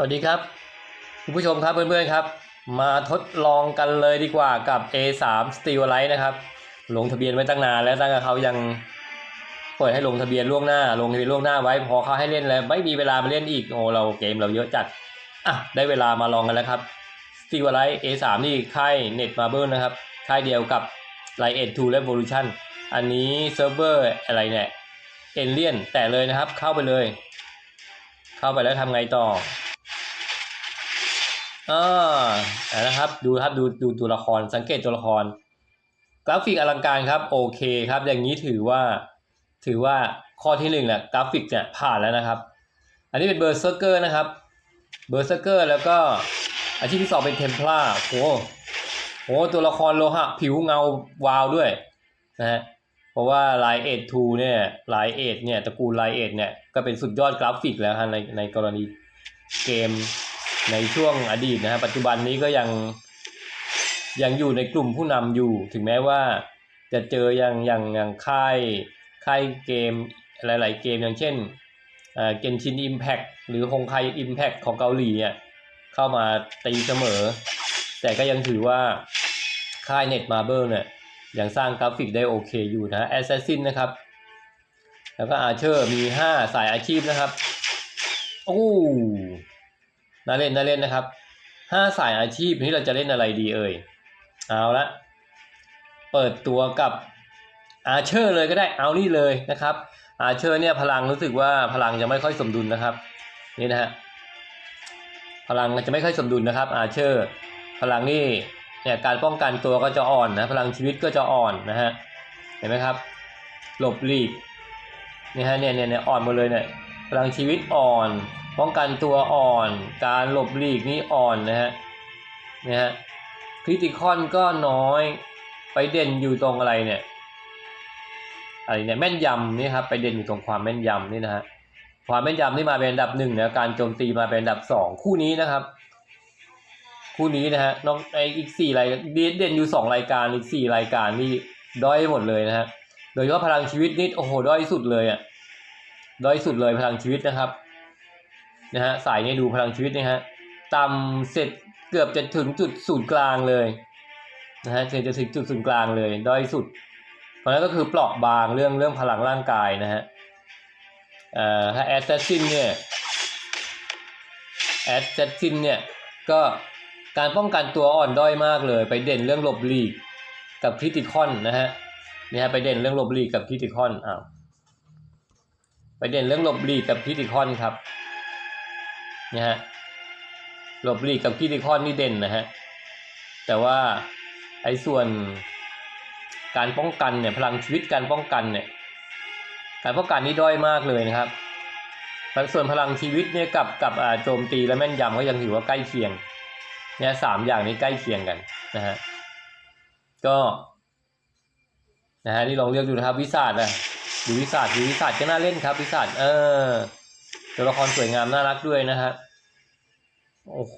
สวัสดีครับคุณผู้ชมครับเพื่อนๆครับ มาทดลองกันเลยดีกว่ากับ A3 Steel Light นะครับ ลงทะเบียนไว้ตั้งนานแล้วตั้งแต่เขายังเปิดให้ลงทะเบียนล่วงหน้า ลงทะเบียนล่วงหน้าไว้พอเขาให้เล่นแล้วไม่มีเวลามาเล่นอีกโอ้เราเกมเราเยอะจัดอะได้เวลามาลองกันแล้วครับ Steel Light A3 นี่ค่าย Net Marble นะครับค่ายเดียวกับ Light 2 Revolution อันนี้เซิร์ฟเวอร์อะไรเนี่ยเอเลียนแต่เลยนะครับเข้าไปเลย เข้าไปแล้วทำไงต่อ เอาละครับ ดูครับดูดูตัวละครสังเกตตัวละคร กราฟิกอลังการครับ โอเคครับ อย่างนี้ถือว่า ถือว่าข้อที่หนึ่งแหละกราฟิกเนี่ยผ่านแล้วนะครับ อันนี้เป็นเบอร์เซอร์เกอร์นะครับเบอร์เซอร์เกอร์แล้วก็อาชีพที่สองเป็นเทมเพลาโอ้โหตัวละครโลหะ ผิวเงาวาวด้วยนะฮะเพราะว่าไลเอททูเนี่ยไลเอทเนี่ยตระกูลไลเอทเนี่ยก็เป็นสุดยอดกราฟิกแล้วฮะในในกรณีเกม ในช่วงอดีตนะฮะปัจจุบันนี้ก็ยังยังอยู่ในกลุ่มผู้นำอยู่ ถึงแม้ว่าจะเจออย่างอย่างอย่างค่ายค่ายเกมหลาย ๆ เกมอย่างเช่นเกนชินอิมแพคหรือฮงไคอิมแพคของเกาหลีเนี่ยเข้ามาตีเสมอ แต่ก็ยังถือว่าค่ายเน็ตมาเบิลเนี่ยยังสร้างกราฟิกได้โอเคอยู่นะแอสซัสซินนะครับ แล้วก็อาเชอร์มี 5 สายอาชีพนะครับ โอ้ น่าเล่นน่าเล่นนะครับห้าสายอาชีพนี้เราจะเล่นอะไรดีเอ่ย เอาละ เปิดตัวกับอาเชอร์เลยก็ได้ เอานี่เลยนะครับ อาเชอร์เนี่ยพลังรู้สึกว่าพลังจะไม่ค่อยสมดุลนะครับ นี่นะฮะ พลังจะไม่ค่อยสมดุลนะครับ อาเชอร์ พลังนี่เนี่ยการป้องกันตัวก็จะอ่อนนะ พลังชีวิตก็จะอ่อนนะฮะ เห็นไหมครับ หลบหลีก นี่ฮะเนี่ยเนี่ยเนี่ยอ่อนหมดเลยเนี่ย พลังชีวิตอ่อน ป้องกันตัวอ่อน การหลบหลีกนี่อ่อนนะฮะเนี่ยฮะคริติคอนก็น้อยไปเด่นอยู่ตรงอะไรเนี่ยอะไรเนี่ยแม่นยำนี่ครับไปเด่นอยู่ตรงความแม่นยำนี่นะฮะความแม่นยำนี่มาเป็นอันดับหนึ่งนะการโจมตีมาเป็นอันดับสองคู่นี้นะครับ คู่นี้นะฮะน้องไออีกสี่รายเด่นอยู่สองรายการอีกสี่รายการนี่ด้อยหมดเลยนะฮะโดยเฉพาะพลังชีวิตนี่โอ้โหด้อยสุดเลยอะด้อยสุดเลยพลังชีวิตนะครับ นะฮะสายนี้ดูพลังชีวิตนะฮะต่ำเสร็จเกือบจะถึงจุดศูนย์กลางเลยนะฮะเกือบจะถึงจุดศูนย์กลางเลยด้อยสุด เพราะนั้นก็คือเปราะบางเรื่องเรื่องพลังร่างกายนะฮะเอ่อถ้าแอสซัสซินเนี่ยแอสซัสซินเนี่ยก็การป้องกันตัวอ่อนด้อยมากเลย ไปเด่นเรื่องหลบหลีกกับคริติคอนนะฮะนี่ฮะไปเด่นเรื่องหลบหลีกกับคริติคอนอ้าวไปเด่นเรื่องหลบหลีกกับคริติคอนครับ นะฮะหลบหลีกกับคิติคอนนี่เด่นนะฮะ แต่ว่าไอ้ส่วนการป้องกันเนี่ยพลังชีวิตการป้องกันเนี่ยการป้องกันนี่ด้อยมากเลยนะครับส่วนพลังชีวิตเนี่ยกับกับอ่าโจมตีและแม่นยำก็ยังถือว่าใกล้เคียงเนี่ยสามอย่างนี้ใกล้เคียงกันนะฮะก็นะฮะนี่ลองเลือกดูนะครับวิสาดนะดูวิสาดดูวิสาดก็น่าเล่นครับวิสาดเออ ตัวละครสวยงามน่ารักด้วยนะฮะโอ้โห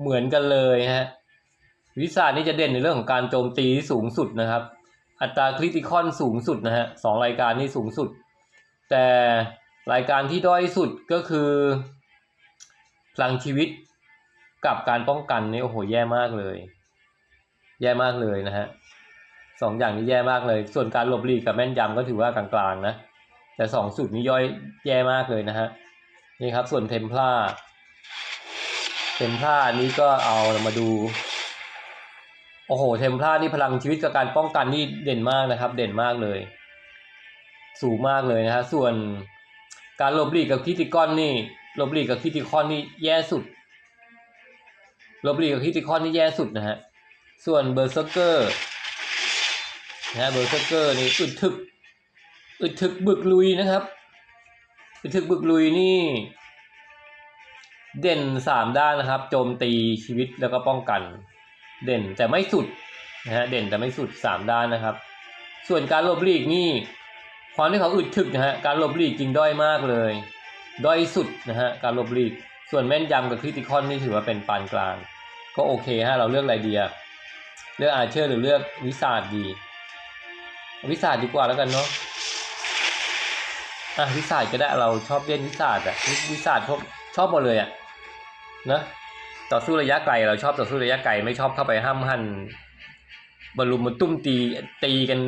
เหมือนกันเลยฮะ วิสานี่จะเด่นในเรื่องของการโจมตีที่สูงสุดนะครับ อัตราคริติคอนสูงสุดนะฮะสองรายการนี้สูงสุด แต่รายการที่ด้อยสุดก็คือพลังชีวิตกับการป้องกันนี่โอ้โหแย่มากเลย แย่มากเลยนะฮะสองอย่างนี้แย่มากเลย ส่วนการหลบหลีกกับแม่นยำก็ถือว่ากลางๆนะ แต่สองสุดนี้ย่อยแย่มากเลยนะฮะ นี่ครับ ส่วนเทมเพลาเทมเพลานี้ก็เอามาดู โอ้โห เทมเพลานี่พลังชีวิตกับการป้องกันนี่เด่นมากนะครับ เด่นมากเลย สูงมากเลยนะฮะ ส่วนการหลบหลีกกับคิติคอนนี่หลบหลีกกับคิติคอนนี่แย่สุดหลบหลีกกับคิติคอนนี่แย่สุดนะฮะ ส่วนเบอร์เซอร์เกอร์นะฮะเบอร์เซอร์เกอร์นี่อึดทึกอึดทึกบึกลุยนะครับอึดทึกบึกลุยนี่ เด่นสามด้านนะครับ โจมตีชีวิตแล้วก็ป้องกัน เด่นแต่ไม่สุดนะฮะเด่นแต่ไม่สุดสามด้านนะครับ ส่วนการหลบหลีกนี่ความที่เขาอึดถึกนะฮะการหลบหลีกจริงด้อยมากเลยด้อยสุดนะฮะการหลบหลีก ส่วนแม่นยำกับคริติคอนนี่ถือว่าเป็นปานกลาง ก็โอเคฮะเราเลือกอะไรดีอะเลือกอาเชอร์หรือเลือกวิสาดดี วิสาดดีกว่าแล้วกันเนาะอะวิสาดก็ได้เราชอบเล่นวิสาดอะวิสาดพวกชอบหมดเลยอะ นะต่อสู้ระยะไกลเราชอบต่อสู้ระยะไกลไม่ชอบเข้าไปห้ามหันบรรลุมมันตุ้มตีตีกัน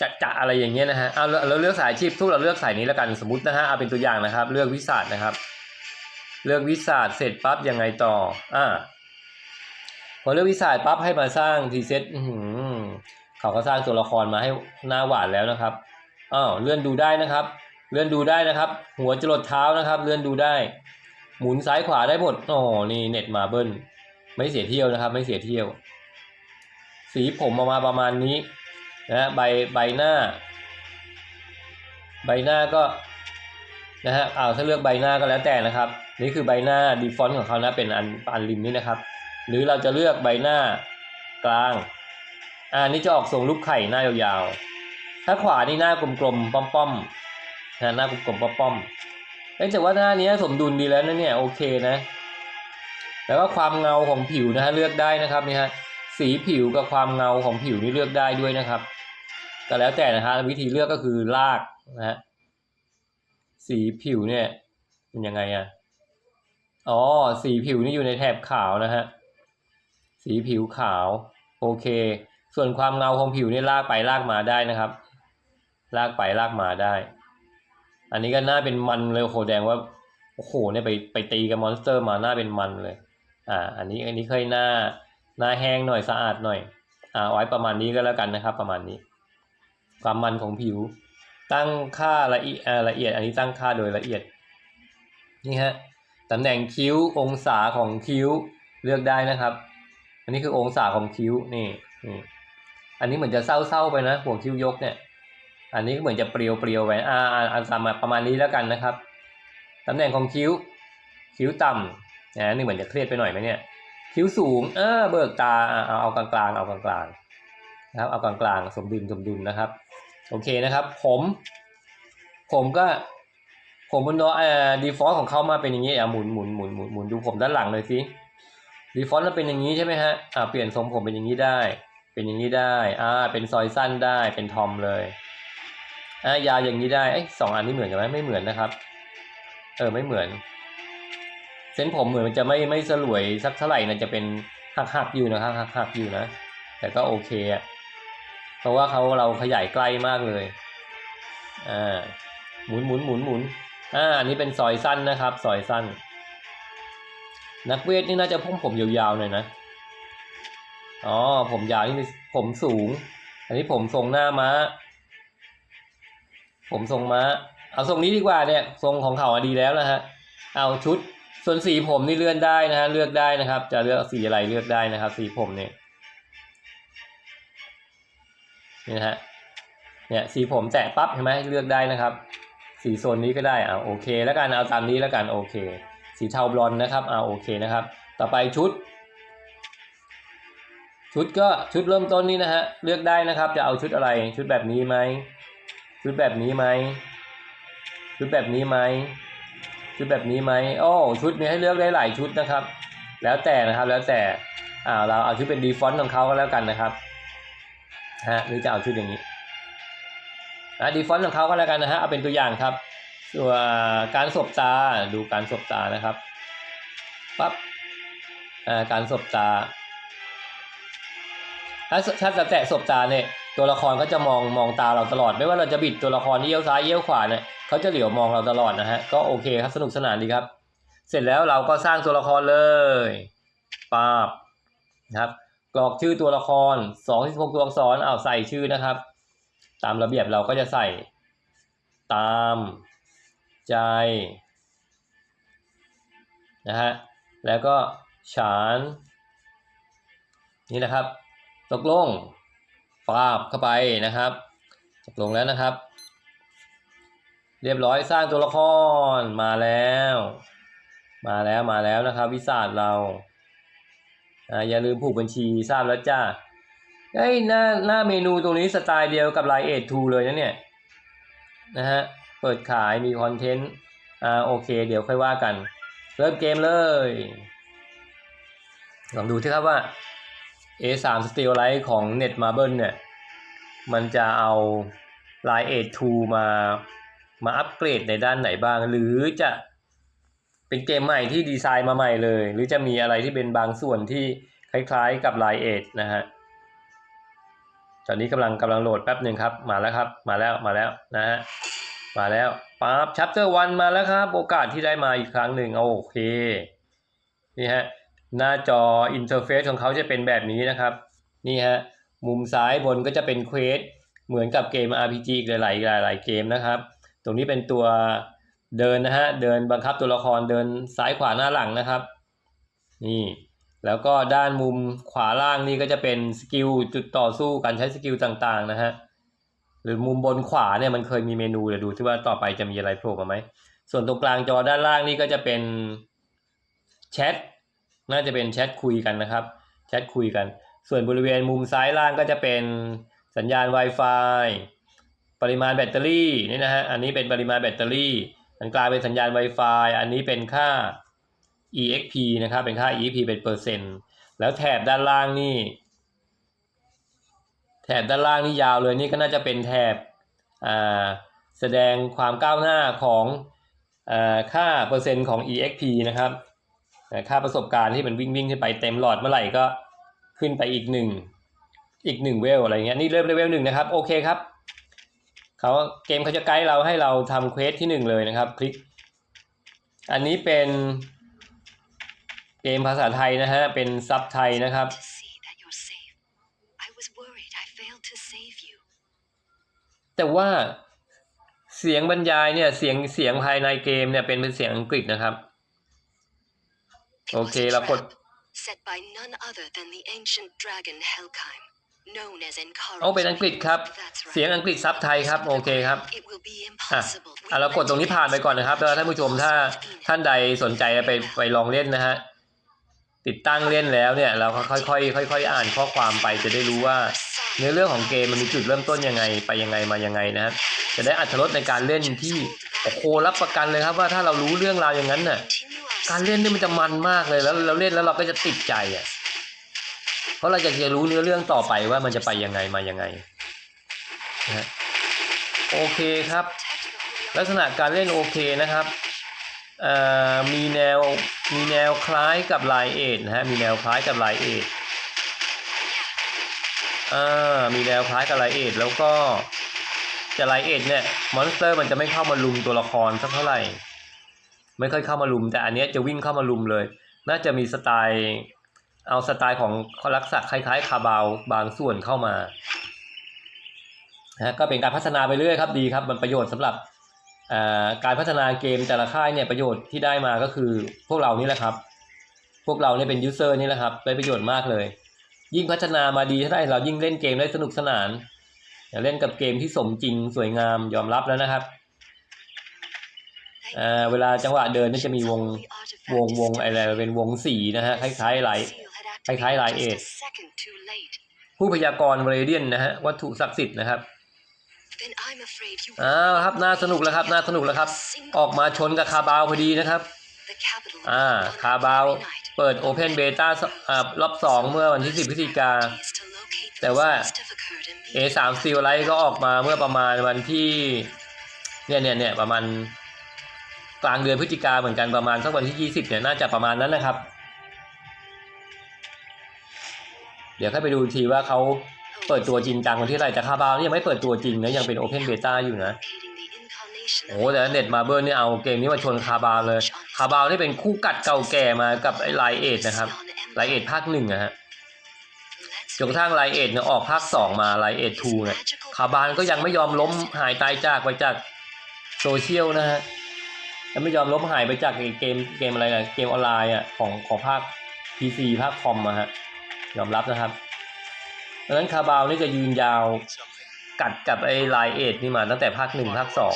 จะจะอะไรอย่างเงี้ยนะฮะเอาเราเราเลือกสายอาชีพทุกเราเลือกสายนี้แล้วกันสมมตินะฮะเอาเป็นตัวอย่างนะครับ เลือกวิสาสนะครับ เลือกวิสาสเสร็จปั๊บยังไงต่ออ่าพอเลือกวิสาสปั๊บให้มาสร้างทีเซ็ตเขาก็สร้างตัวละครมาให้หน้าหวานแล้วนะครับอ้าวเลื่อนดูได้นะครับ เลื่อนดูได้นะครับ หัวจรดเท้านะครับ เลื่อนดูได้ หมุนซ้ายขวาได้หมดอ๋อนี่เน็ตมาเบิ้ลไม่เสียเที่ยวนะครับ ไม่เสียเที่ยว สีผมออกมาประมาณนี้นะใบใบหน้า ใบหน้าก็นะฮะเอาถ้าเลือกใบหน้าก็แล้วแต่นะครับ นี่คือใบหน้าดีฟอนต์ของเขานะเป็นอันอันริมนี่นะครับ หรือเราจะเลือกใบหน้ากลางอ่านี่จะออกทรงรูปไข่หน้ายาวๆถ้าขวานี่หน้ากลมๆป้อมๆนะหน้ากลมๆป้อมๆ แต่ว่าหน้านี้สมดุลดีแล้วนะเนี่ยโอเคนะ แล้วก็ความเงาของผิวนะฮะเลือกได้นะครับนี่ฮะสีผิวกับความเงาของผิวนี่เลือกได้ด้วยนะครับ ก็แล้วแต่นะฮะวิธีเลือกก็คือลากนะฮะสีผิวเนี่ยเป็นยังไงอะอ๋อสีผิวนี่อยู่ในแถบขาวนะฮะสีผิวขาวโอเค ส่วนความเงาของผิวนี่ลากไปลากมาได้นะครับ ลากไปลากมาได้ อันนี้ก็น่าเป็นมันเลยโอ้โหแดงว่าโอ้โหเนี่ยไปไปตีกับมอนสเตอร์มาหน้าเป็นมันเลย อ่า อันนี้อันนี้เคยหน้าหน้าแห้งหน่อยสะอาดหน่อย อ่าไว้ประมาณนี้ก็แล้วกันนะครับ ประมาณนี้ ความมันของผิว ตั้งค่าละเอียดละเอียด อันนี้ตั้งค่าโดยละเอียด นี่ฮะตำแหน่งคิ้วองศาของคิ้วเลือกได้นะครับ อันนี้คือองศาของคิ้วนี่นี่อันนี้เหมือนจะเศร้าๆไปนะหัวคิ้วยกเนี่ย อันนี้ก็เหมือนจะเปรียวเปรียวๆไปอ่าอ่าอ่าตามประมาณนี้แล้วกันนะครับตำแหน่งของคิ้ว คิ้วต่ำนะนี่เหมือนจะเครียดไปหน่อยไหมเนี่ย คิ้วสูงเออเบิกตาเอาเอากลางกลางๆเอากลางกลางๆนะครับเอากลางกลางๆสมดุลสมดุลนะครับ โอเคนะครับ ผม ผมก็ ผมบนโดเอ่อดีฟอลต์ของเขามาเป็นอย่างนี้อะหมุนหมุนหมุนหมุนหมุนดูผมด้านหลังเลยสิดีฟอลต์มันเป็นอย่างนี้ใช่ไหมฮะอ่าเปลี่ยนทรงผมเป็นอย่างนี้ได้ เป็นอย่างนี้ได้อ่าเป็นซอยสั้นได้เป็นทอมเลย อ่ายาวอย่างนี้ได้เอ้สองอันนี้เหมือนกันไหมไม่เหมือนนะครับ เออไม่เหมือน เส้นผมเหมือนมันจะไม่ไม่สลวยสักเท่าไหร่นะจะเป็นหักหักอยู่นะครับหักหักอยู่นะ แต่ก็โอเคอะเพราะว่าเขาเราขยายใกล้มากเลยอ่าหมุนหมุนหมุนหมุนอ่าอันนี้เป็นซอยสั้นนะครับ ซอยสั้น นักเวทนี่น่าจะพุ่มผมยาวๆหน่อยนะอ๋อผมยาวนี่ผมสูง อันนี้ผมทรงหน้าม้า ผมทรงม้า เอาทรงนี้ดีกว่าเนี่ยทรงของเขาดีแล้วนะฮะเอาชุดส่วนสีผมนี่เลื่อนได้นะฮะเลือกได้นะครับ จะเลือกสีอะไรเลือกได้นะครับ สีผมเนี่ยนี่นะฮะเนี่ยสีผมแตะปั๊บเห็นไหมเลือกได้นะครับ สีโซนนี้ก็ได้อ่าโอเค แล้วกันเอาตามนี้แล้วกันโอเค สีเทาบลอนด์นะครับอ่าโอเคนะครับ ต่อไปชุด ชุดก็ชุดเริ่มต้นนี้นะฮะเลือกได้นะครับ จะเอาชุดอะไรชุดแบบนี้ไหม ชุดแบบนี้ไหมชุดแบบนี้ไหมชุดแบบนี้ไหมโอ้ชุดนี้ให้เลือกได้หลายชุดนะครับ แล้วแต่นะครับแล้วแต่อ่าเราเอาชุดเป็นดีฟอนต์ของเขาก็แล้วกันนะครับฮะหรือจะเอาชุดอย่างนี้อะดีฟอนต์ของเขาก็แล้วกันนะฮะเอาเป็นตัวอย่างครับส่วนการสบตาดูการสบตานะครับปั๊บอ่าการสบตาถ้าถ้าจะแตะสบตาเนี่ย ตัวละครเขาจะมองมองตาเราตลอด ไม่ว่าเราจะบิดตัวละครที่เอี้ยวซ้ายเอี้ยวขวาเนี่ยเขาจะเหลียวมองเราตลอดนะฮะก็โอเคครับสนุกสนานดีครับ เสร็จแล้วเราก็สร้างตัวละครเลยปาบนะครับกรอกชื่อตัวละครสองที่หกตัวอักษรเอาใส่ชื่อนะครับ ตามระเบียบเราก็จะใส่ ตามใจนะฮะแล้วก็ฉาน นี่นะครับ ตกลง ปาบเข้าไปนะครับตกลงแล้วนะครับ เรียบร้อยสร้างตัวละครมาแล้ว มาแล้วมาแล้วนะครับ วิสาดเราอ่าอย่าลืมผูกบัญชีทราบแล้วจ้าเอ้ยหน้าหน้าเมนูตรงนี้สไตล์เดียวกับไลเอ็ดทูเลยนะเนี่ยนะฮะเปิดขายมีคอนเทนต์อ่าโอเค เดี๋ยวค่อยว่ากัน เริ่มเกมเลยลองดูที่ครับว่า A3 Steel Light ของ Net Marble เนี่ย มันจะเอา Line 8 2มามาอัปเกรดในด้านไหนบ้าง หรือจะเป็นเกมใหม่ที่ดีไซน์มาใหม่เลย หรือจะมีอะไรที่เป็นบางส่วนที่คล้ายๆกับ Line 8นะฮะตอนนี้กำลังกำลังโหลดแป๊บหนึ่งครับ มาแล้วครับ มาแล้วมาแล้วนะฮะมาแล้วปั๊บ chapter 1 มาแล้วครับ โอกาสที่ได้มาอีกครั้งหนึ่งโอเค นี่ฮะ หน้าจออินเทอร์เฟซของเขาจะเป็นแบบนี้นะครับ นี่ฮะ มุมซ้ายบนก็จะเป็นเควสเหมือนกับเกม RPG อีกหลายๆหลายๆเกมนะครับ ตรงนี้เป็นตัวเดินนะฮะ เดินบังคับตัวละครเดินซ้ายขวาหน้าหลังนะครับ นี่ แล้วก็ด้านมุมขวาล่างนี่ก็จะเป็นสกิลจุดต่อสู้การใช้สกิลต่างๆนะฮะ หรือมุมบนขวาเนี่ยมันเคยมีเมนูเดี๋ยวดูที่ว่าต่อไปจะมีอะไรโผล่มาไหม ส่วนตรงกลางจอด้านล่างนี่ก็จะเป็นแชท น่าจะเป็นแชทคุยกันนะครับแชทคุยกัน ส่วนบริเวณมุมซ้ายล่างก็จะเป็นสัญญาณ Wi-Fi ปริมาณแบตเตอรี่นี่นะฮะอันนี้เป็นปริมาณแบตเตอรี่อันกลางเป็นสัญญาณ Wi-Fi อันนี้เป็นค่า EXP นะครับเป็นค่า EXP เป็นเปอร์เซ็นต์แล้วแถบด้านล่างนี่แถบด้านล่างนี่ยาวเลยนี่ก็น่าจะเป็นแถบอ่าแสดงความก้าวหน้าของอ่าค่าเปอร์เซ็นต์ของ EXP นะครับ ค่าประสบการณ์ที่มันวิ่งวิ่งขึ้นไปเต็มหลอดเมื่อไหร่ก็ขึ้นไปอีกหนึ่งอีกหนึ่งเวลอะไรเงี้ยนี่เริ่มเลเวลหนึ่งนะครับโอเคครับเขาเกมเขาจะไกด์เราให้เราทำเควสที่หนึ่งเลยนะครับ คลิก อันนี้เป็นเกมภาษาไทยนะฮะเป็นซับไทยนะครับแต่ว่าเสียงบรรยายเนี่ยเสียงเสียงภายในเกมเนี่ยเป็นเป็นเสียงอังกฤษนะครับ It was Okay, a la pot- trap set by none other than the ancient dragon Helkheim, known as Enkaru. โอ้เป็นอังกฤษครับ That's right. เสียงอังกฤษซับไทยครับ โอเคครับ It will be อะ impossible. อะเรากดตรงนี้ผ่านไปก่อนนะครับแล้วท่านผู้ชมถ้าท่านใดสนใจไปไปลองเล่นนะฮะติดตั้งเล่นแล้วเนี่ย เราก็ค่อยๆค่อยๆอ่านข้อความไปจะได้รู้ว่าเนื้อเรื่องของเกมมันมีจุดเริ่มต้นยังไงไปยังไงมายังไงนะครับจะได้อัตรรสในการเล่นที่โอ้โหรับประกันเลยครับว่าถ้าเรารู้เรื่องราวอย่างนั้นน่ะ การเล่นนี่มันจะมันมากเลยแล้วเราเล่นแล้วเราก็จะติดใจอะ เพราะเราจะจะรู้เนื้อเรื่องต่อไปว่ามันจะไปยังไงมายังไงนะโอเคครับ ลักษณะการเล่นโอเคนะครับมีแนวมีแนวคล้ายกับลายเอ็ดนะฮะมีแนวคล้ายกับลายเอ็ดมีแนวคล้ายกับลายเอ็ดแล้วก็จะลายเอ็ดเนี่ยมอนสเตอร์มันจะไม่เข้ามาลุมตัวละครสักเท่าไหร่ ไม่ค่อยเข้ามาลุม แต่อันนี้จะวิ่งเข้ามาลุมเลย น่าจะมีสไตล์เอาสไตล์ของลักษณะคล้ายๆ คาบาวบางส่วนเข้ามานะก็เป็นการพัฒนาไปเรื่อยครับดีครับ มันประโยชน์สำหรับการพัฒนาเกมแต่ละค่ายเนี่ยประโยชน์ที่ได้มาก็คือพวกเรานี่แหละครับ พวกเราเนี่ยเป็นยูเซอร์นี่แหละครับได้ประโยชน์มากเลย ยิ่งพัฒนามาดีเท่าไหร่เรายิ่งเล่นเกมได้สนุกสนานอย่าเล่นกับเกมที่สมจริงสวยงามยอมรับแล้วนะครับ อ่าเวลาจังหวะเดินนี่จะมีวงวงวงอะไรเป็นวงสีนะฮะคล้ายๆหลายคล้ายๆลายเอดผู้พยากรณ์เรเดียนนะฮะวัตถุศักดิ์สิทธิ์นะครับอ้าวครับน่าสนุกแล้วครับน่าสนุกแล้วครับ ออกมาชนกับคาบาวพอดีนะครับอ่าคาบาวเปิดโอเพนเบต้าอ่ารอบสองเมื่อวันที่ 10พฤศจิกา แต่ว่า A3 Steel Light ก็ออกมาเมื่อประมาณวันที่ เนี่ยเนี่ยเนี่ยประมาณ กลางเดือนพฤศจิกาเหมือนกันประมาณสักวันที่ 20เนี่ยน่าจะประมาณนั้นนะครับ เดี๋ยวค่อยไปดูทีว่าเขาเปิดตัวจริงจังวันที่ไรแต่คาบาวนี่ยังไม่เปิดตัวจริงนะยังเป็นโอเพนเบต้าอยู่นะโอ้แต่เน็ตมาเบิร์นี่เอาเกมนี้มาชนคาบาวเลยคาบาวนี่เป็นคู่กัดเก่าแก่มากับไอ้ไลเอทนะครับไลเอทภาคหนึ่งนะฮะจนกระทั่งไลเอทเนี่ยออกภาคสองมาไลเอททูเนี่ยคาบาวก็ยังไม่ยอมล้มหายตายจากไปจากโซเชียลนะฮะ ยังไม่ยอมล้มหายไปจากเกมเกมอะไรนะเกมออนไลน์อะของของภาค PC ภาคคอมอะฮะยอมรับนะครับดังนั้นคาบาวนี่จะยืนยาวกัดกับไอ้ไลเอทนี่มาตั้งแต่ภาคหนึ่งภาคสอง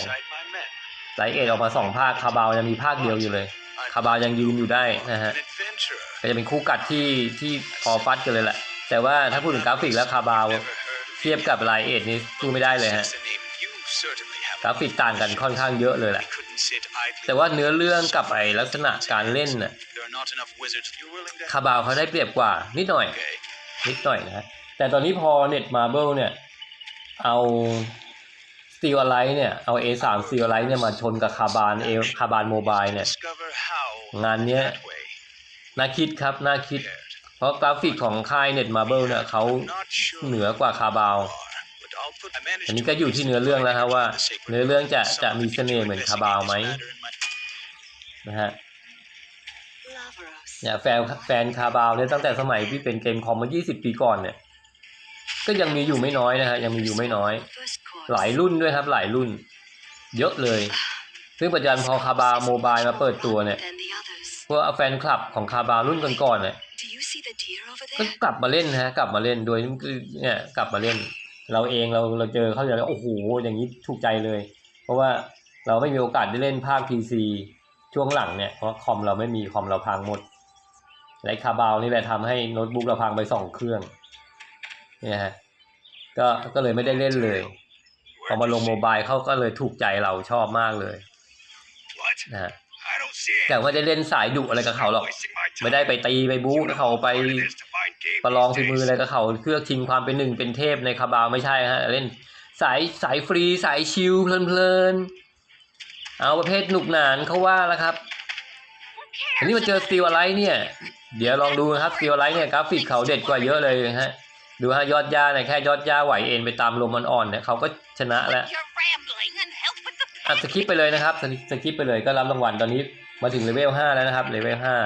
ไลท์เอทออกมาสองภาคคาบาวยังมีภาคเดียวอยู่เลย คาบาวยังยืนอยู่ได้นะฮะก็จะเป็นคู่กัดที่ที่พอฟัดกันเลยแหละ แต่ว่าถ้าพูดถึงกราฟิกแล้วคาบาวเทียบกับไลท์เอทนี่สู้ไม่ได้เลยฮะกราฟิกต่างกันค่อนข้างเยอะเลยแหละ แต่ว่าเนื้อเรื่องกับไอลักษณะการเล่นน่ะคาบาวเขาได้เปรียบกว่า นิดหน่อย นิดหน่อยนะฮะแต่ตอนนี้พอเน็ตมาเบิลเนี่ยเอาสตีลไลท์เนี่ยเอา A3 สตีลไลท์เนี่ยมาชนกับคาบานเอคาบานโมบายเนี่ย งานเนี้ย that way. น่าคิดครับ น่าคิด Cared. เพราะกราฟิกของค่ายเน็ตมาเบิลเนี่ยเขา Not sure เหนือกว่าคาบาว อันนี้ก็อยู่ที่เนื้อเรื่องแล้วครับว่า เนื้อเรื่องจะจะมีเสน่ห์เหมือนคาบาวไหมนะฮะเนี่ยแฟนแฟนคาบาวเนี่ยตั้งแต่สมัยที่เป็นเกมคอมมา 20 ปีก่อนเนี่ย ก็ยังมีอยู่ไม่น้อยนะฮะยังมีอยู่ไม่น้อย หลายรุ่นด้วยครับหลายรุ่น เยอะเลย ซึ่งปัจจุบันพอคาบาวโมบายมาเปิดตัวเนี่ยพวกแฟนคลับของคาบาวรุ่นก่อนๆเนี่ยก็กลับมาเล่นนะฮะ กลับมาเล่นโดยเนี่ยกลับมาเล่น เราเองเราเราเจอเขาอย่างนี้โอ้โหอย่างนี้ถูกใจเลย เพราะว่าเราไม่มีโอกาสได้เล่นภาค PC ช่วงหลังเนี่ยเพราะคอมเราไม่มีคอมเราพังหมดและคาบาวนี่แหละทำให้โน้ตบุ๊กเราพังไปสองเครื่องเนี่ยฮะก็ก็เลยไม่ได้เล่นเลยพอมาลงโมบายเขาก็เลยถูกใจเราชอบมากเลย What? นะฮะ I don't see it. แต่ไม่ได้เล่นสายดุอะไรกับเขาหรอก Wasting my time. ไม่ได้ไปตีไปบู๊กับเขาไป ประลองฝีมืออะไรกับเขาเพื่อชิงความเป็นหนึ่งเป็นเทพในคาบาวไม่ใช่ฮะเล่นสายสายฟรีสายชิลเพลินๆเอาประเภทหนุกหนานเขาว่าแล้วครับอันนี้มาเจอสตีลอะไรเนี่ย เดี๋ยวลองดูนะครับสตีลอะไรเนี่ยกราฟิกเขาเด็ดกว่าเยอะเลยฮะดูฮะยอดย่าเนี่ยแค่ยอดย่าไหวเอ็นไปตามลมอ่อนๆเนี่ยเขาก็ชนะแล้วอะสคิปไปเลยนะครับสสคิปไปเลยก็รับรางวัลตอนนี้มาถึงเลเวลห้าแล้วนะครับเลเวลห้า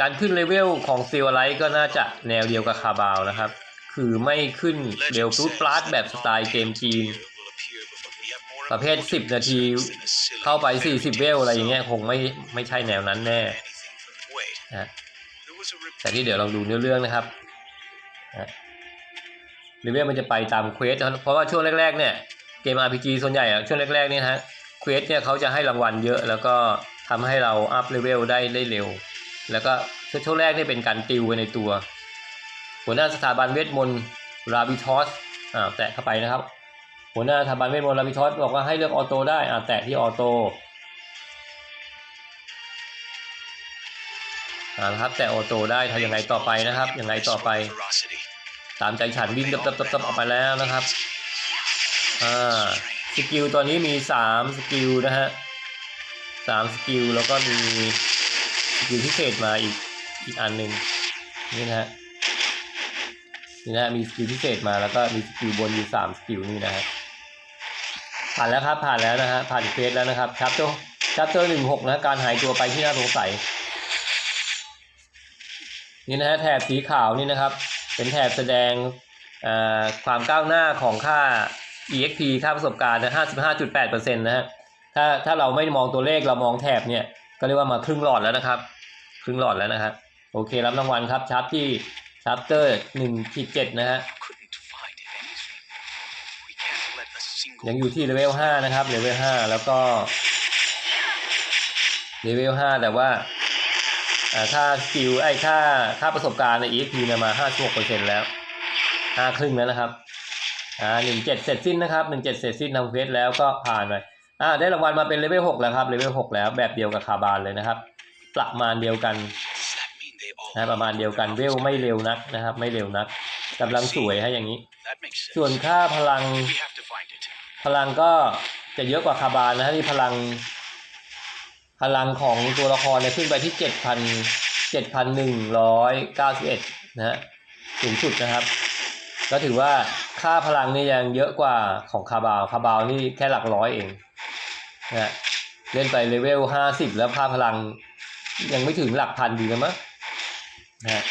การขึ้นเลเวลของซีลไลท์ก็น่าจะแนวเดียวกับคาบาวนะครับ คือไม่ขึ้นเร็วปรุ๊ดปราดแบบสไตล์เกมจีน ประเภท 10 นาทีเข้าไป 40 เวลอะไรอย่างเงี้ยคงไม่ไม่ใช่แนวนั้นแน่นะแต่ที่เดี๋ยวลองดูเนื้อเรื่องนะครับนะเลเวลมันจะไปตามเควสเพราะว่าช่วงแรกๆเนี่ยเกม RPG ส่วนใหญ่อะช่วงแรกๆเนี่ยฮะเควสเนี่ยเขาจะให้รางวัลเยอะแล้วก็ทำให้เราอัพเลเวลได้ได้เร็ว แล้วก็ช่วงแรกนี่เป็นการติวไปในตัว หัวหน้าสถาบันเวทมนต์ราบิทอสอ่าแตะเข้าไปนะครับ หัวหน้าสถาบันเวทมนต์ราบิทอสบอกว่าให้เลือกออโต้ได้อ่าแตะที่ออโต้อ่านะครับแตะออโต้ได้ทำยังไงต่อไปนะครับยังไงต่อไป ตามใจฉันวิ่งตับตับตับตับออกไปแล้วนะครับอ่าสกิลตัวนี้มีสามสกิลนะฮะสามสกิลแล้วก็มี กิลพิเศษมาอีกอีกอันหนึ่งนี่นะฮะนี่นะมีสกิลพิเศษมาแล้วก็มีสกิลบนอยู่สามสกิลนี่นะฮะผ่านแล้วครับผ่านแล้วนะฮะผ่านเควสแล้วนะครับชัปเตอร์ชัปเตอร์หนึ่งหกนะการหายตัวไปที่น่าสงสัยนี่นะฮะแถบสีขาวนี่นะครับ เป็นแถบแสดงความก้าวหน้าของค่า EXP ค่าประสบการณ์นะ55.8%นะฮะถ้าถ้าเราไม่มองตัวเลขเรามองแถบเนี่ยก็เรียกว่ามาครึ่งหลอดแล้วนะครับ ครึ่งหลอดแล้วนะครับโอเครับรางวัลครับชาร์ปที่ชาร์ปเตอร์1ขีด7นะฮะ Couldn't find anything. We can't let a single ยังอยู่ที่เลเวล5นะครับเลเวล5แล้วก็เลเวล5แต่ว่าอ่าค่าสกิลไอ้ค่าค่าประสบการณ์ใน EXP เนี่ยมา56%แล้วห้าครึ่งแล้วนะครับอ่า17เจ็ดเสร็จสิ้นนะครับ17เจ็ดเสร็จสิ้นทำเควสแล้วก็ผ่านไปอ่าได้รางวัลมาเป็นเลเวล6แล้วครับเลเวล6แล้วแบบเดียวกับคาบานเลยนะครับ ประมาณเดียวกันนะประมาณเดียวกันเวลไม่เร็วนักนะครับ ไม่เร็วนักกำลังสวยฮะอย่างนี้ ส่วนค่าพลัง พลังก็จะเยอะกว่าคาบานนะฮะที่พลัง พลังของตัวละครเนี่ยขึ้นไปที่เจ็ดพันเจ็ดพันหนึ่งร้อยเก้าสิบเอ็ดนะฮะสูงสุดนะครับ ก็ถือว่าค่าพลังนี่ยังเยอะกว่าของคาบาวคาบาวนี่แค่หลักร้อยเองนะฮะเล่นไปเลเวลห้าสิบแล้วค่าพลัง ยังไม่ถึงหลักพันดีนะมั้งนะฮะ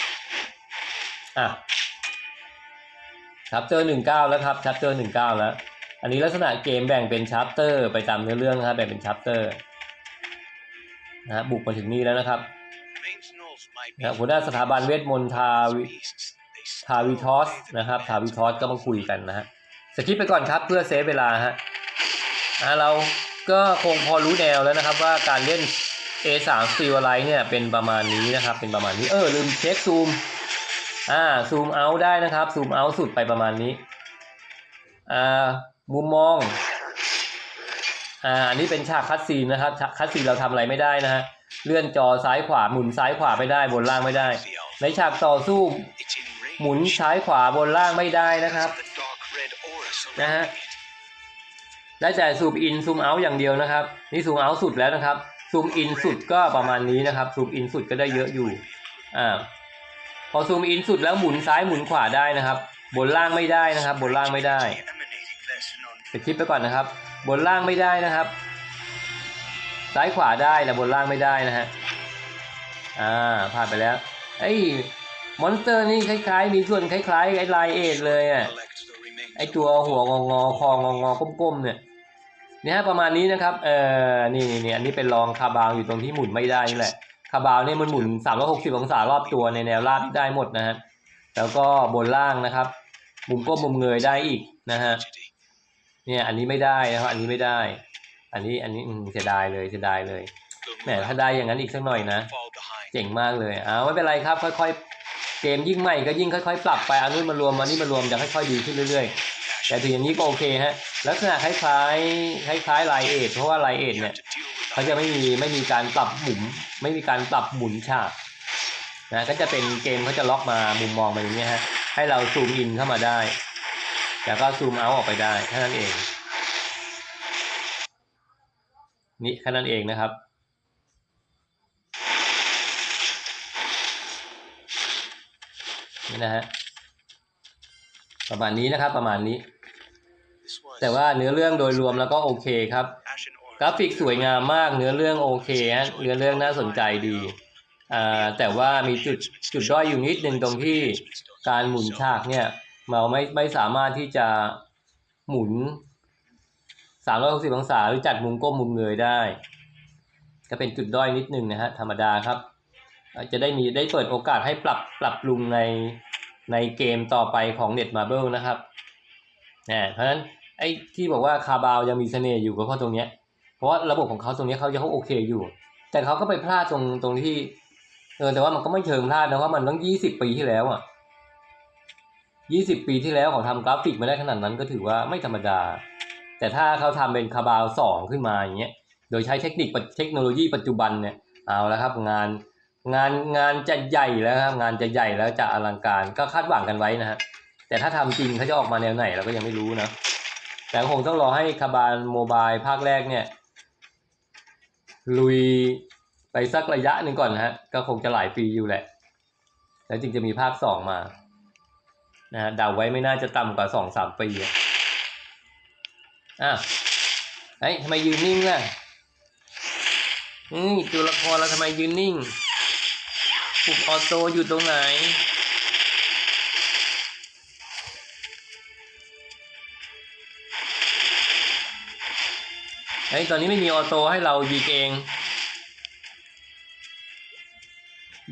อะชัปเตอร์หนึ่งเก้าแล้วครับชัปเตอร์หนึ่งเก้าแล้ว อันนี้ลักษณะเกมแบ่งเป็นชัปเตอร์ไปตามเนื้อเรื่องนะครับแบ่งเป็นชัปเตอร์นะฮะบุกมาถึงนี่แล้วนะครับนะหัวหน้าสถาบันเวทมนต์ทาวิทาวิทอสนะครับทาวิทอสก็มาคุยกันนะฮะสกิปไปก่อนครับเพื่อเซฟเวลาฮะอ่าเราก็คงพอรู้แนวแล้วนะครับว่าการเล่น A3 Steel Light เนี่ยเป็นประมาณนี้นะครับ เป็นประมาณนี้ เออ ลืมเช็คซูม อ่า ซูมเอาได้นะครับ ซูมเอาสุดไปประมาณนี้ อ่า มุมมอง อ่า อันนี้เป็นฉากคัดซีนนะครับฉากคัดซีนเราทำอะไรไม่ได้นะฮะ เลื่อนจอซ้ายขวา หมุนซ้ายขวาไม่ได้ บนล่างไม่ได้ ในฉากต่อสู้ หมุนซ้ายขวาบนล่างไม่ได้นะครับ นะฮะ ได้แต่ซูมอินซูมเอาอย่างเดียวนะครับ นี่ซูมเอาสุดแล้วนะครับ ซูมอินสุดก็ประมาณนี้นะครับ ซูมอินสุดก็ได้เยอะอยู่ อ่า พอซูมอินสุดแล้วหมุนซ้ายหมุนขวาได้นะครับ บนล่างไม่ได้นะครับ บนล่างไม่ได้ Emanating lesson on จะคลิปไปก่อนนะครับ บนล่างไม่ได้นะครับ ซ้ายขวาได้แต่บนล่างไม่ได้นะฮะ อ่าพลาดไปแล้ว ไอ้มอนสเตอร์นี่คล้ายๆ มีส่วนคล้ายๆไอ้ลายเอทเลยอะ ไอ้ตัวหัวงองอคององอก้มๆเนี่ย เนี่ยประมาณนี้นะครับเออนี่นี่นี่อันนี้เป็นรองคาบาวอยู่ตรงที่หมุนไม่ได้นี่แหละคาบาวเนี่ยมันหมุน 360 องศารอบตัวในแนวราบได้หมดนะฮะแล้วก็บนล่างนะครับ มุมก้มมุมเงยได้อีกนะฮะเนี่ยอันนี้ไม่ได้นะครับอันนี้ไม่ได้ อันนี้อันนี้เสียดายเลยเสียดายเลยแหมถ้าได้อย่างนั้นอีกสักหน่อยนะ เจ๋งมากเลยอ้าวไม่เป็นไรครับ ค่อยๆ เกมยิ่งใหม่ก็ยิ่งค่อยๆ ปรับไปอันนู้นมารวมอันนี้มารวมจะค่อยๆดีขึ้นเรื่อยๆ แต่ถึงอย่างนี้ก็โอเคฮะ ลักษณะคล้ายๆคล้ายๆไลเอทเพราะว่าไลเอทเนี่ยเขาจะไม่มีไม่มีการปรับหมุนไม่มีการปรับหมุนฉากนะก็จะเป็นเกมเขาจะล็อกมามุมมองมาอย่างเงี้ฮะให้เราซูมอินเข้ามาได้แล้วก็ซูมเอาออกไปได้แค่นั้นเอง นี่แค่นั้นเองนะครับนี่นะฮะประมาณนี้นะครับประมาณนี้ แต่ว่าเนื้อเรื่องโดยรวมแล้วก็โอเคครับ Ashen Origin. กราฟิกสวยงามมากเนื้อเรื่องโอเคฮะเนื้อเรื่องน่าสนใจดีอ่าแต่ว่ามีจุดจุดด้อยอยู่นิดนึงตรงที่การหมุนฉากเนี่ยเราไม่ไม่สามารถที่จะหมุน360องศาหรือจัดมุมก้มมุมเงยได้ ก็เป็นจุดด้อยนิดนึงนะฮะธรรมดาครับอาจจะได้มีได้เปิดโอกาสให้ปรับปรับปรุงในในเกมต่อไปของ Net Marble นะครับนะเพราะฉะนั้น ไอ้ที่บอกว่าคาบาวยังมีเสน่ห์อยู่ก็เพราะตรงเนี้ย เพราะว่าระบบของเขาตรงเนี้ยเขายังโอเคอยู่ แต่เขาก็ไปพลาดตรงตรงที่เออแต่ว่ามันก็ไม่เชิงพลาดนะว่ามันต้องยี่สิบปีที่แล้วอะยี่สิบปีที่แล้วเขาทำกราฟิกมาได้ขนาดนั้นก็ถือว่าไม่ธรรมดา แต่ถ้าเขาทำเป็นคาบาวสองขึ้นมาอย่างเงี้ยโดยใช้เทคนิคเทคโนโลยีปัจจุบันเนี่ยเอาแล้วครับงานงานงานจะใหญ่แล้วครับงานจะใหญ่แล้วจะอลังการก็คาดหวังกันไว้นะฮะแต่ถ้าทำจริงเขาจะออกมาแนวไหนเราก็ยังไม่รู้นะ แต่คงต้องรอให้คาบานโมบายภาคแรกเนี่ย ลุยไปสักระยะหนึ่งก่อนนะฮะ ก็คงจะหลายปีอยู่แหละ แล้วจึงจะมีภาคสองมานะฮะเดาไว้ไม่น่าจะต่ำกว่าสองสามปีอะอะเฮ้ยทำไมยืนนิ่งล่ะนี่ตัวละครเราทำไมยืนนิ่ง ปุ่มออโต้อยู่ตรงไหน เฮ้ยตอนนี้ไม่มีออโต้ให้เรายิงเอง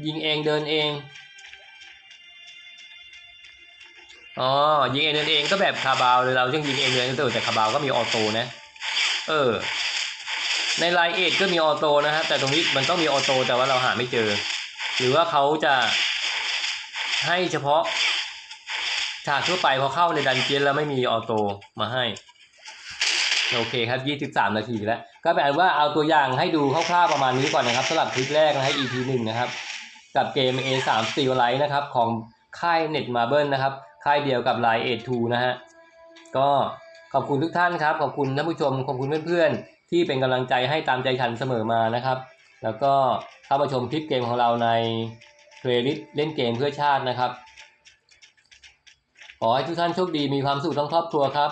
ยิงเองเดินเอง อ๋อ ยิงเองเดินเองก็แบบคาบาวเลยเราซึ่งยิงเองเดินเองแต่คาบาวก็มีออโต้นะ เออ ในไลน์เอทก็มีออโต้นะฮะ แต่ตรงนี้มันต้องมีออโต้แต่ว่าเราหาไม่เจอ หรือว่าเขาจะให้เฉพาะฉากทั่วไปพอเข้าในดันเจียนแล้วไม่มีออโต้มาให้ โอเคครับ 23 นาทีแล้ว ก็แปลว่าเอาตัวอย่างให้ดูคร่าวๆประมาณนี้ก่อนนะครับสำหรับคลิปแรกนะฮะ EP หนึ่งนะครับ กับเกม A3 Steel Light นะครับ ของค่าย Net Marble นะครับ ค่ายเดียวกับ Line A2 นะฮะ ก็ขอบคุณทุกท่านครับ ขอบคุณท่านผู้ชม ขอบคุณเพื่อนๆ ที่เป็นกำลังใจให้ตามใจฉันเสมอมานะครับ แล้วก็เข้ามาชมคลิปเกมของเราในเพลย์ลิสต์เล่นเกมเพื่อชาตินะครับ ขอให้ทุกท่านโชคดีมีความสุขทั้งครอบครัวครับ